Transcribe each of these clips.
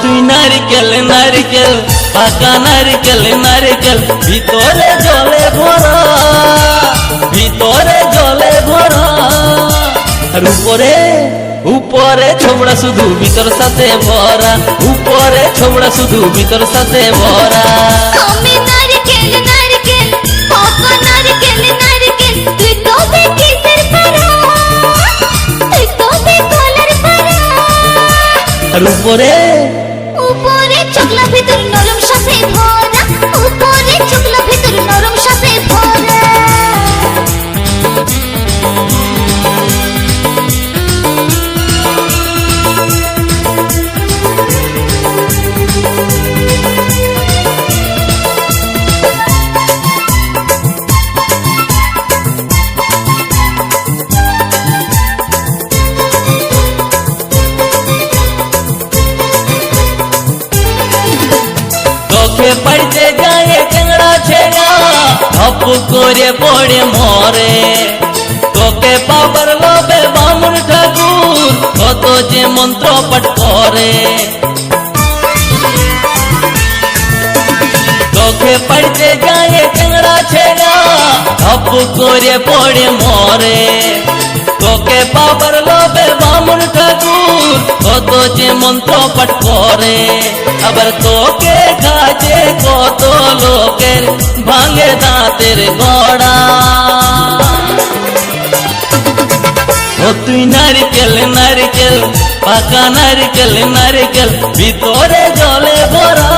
তুই নারিকেল নারিকেল পাকা নারিকেল নারিকেল ভিতরে জলে ভরা ভিতরে জলে ভরা। আর উপরে উপরে ছোবড়া শুধু ভিতর সাথে ভরা উপরে ছোবড়া শুধু ভিতর সাথে ভরা। আমি নারকেল নারকেল পাকা নারকেল নারকেল তুই তবে কিসের পারা তুই তবে কলার পারা। আর উপরে চকলা ভিতর নরম সাথে ভরা হপ করে পড়ে মরে। তোকে পাবার লোভে বামুন ঠাকুর, কত যে মন্ত্র পাঠ করে। চোখে পড়তে গায়ে টেংরা ছেড়া হপ করে পড়ে মরে। তোকে পাবার লোভে বামুন ঠাকুর কত যে মন্ত্র পাঠ করে। আবার তোকে কাজে কত লোকের ভাঙে দাঁতের গড়া। ও তুই নারিকেল নারিকেল, পাকা নারিকেল নারিকেল, ভিতরে জলে ভরা।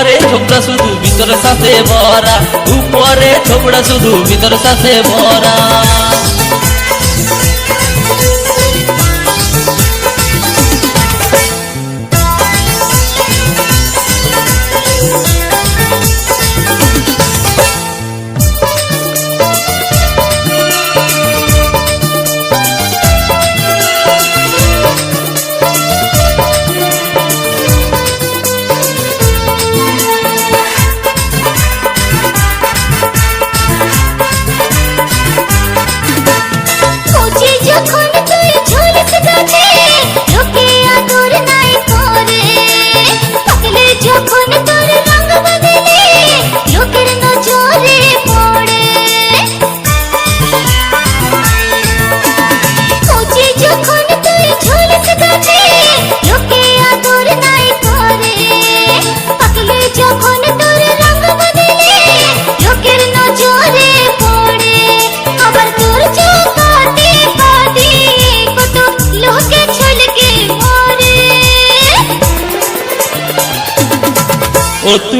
উপরে ছোকরা শুধু ভিতরে সাথে ভরা। উপরে ছোকরা শুধু ভিতরে সাথে ভরা।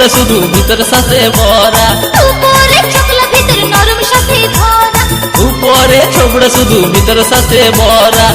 ছোবড়া শুধু ভিতর সাথে ভরা। উপরে চকলা ভিতর নরম সাথে ভরা। উপরে ছোবড়া শুধু ভিতর সাথে ভরা।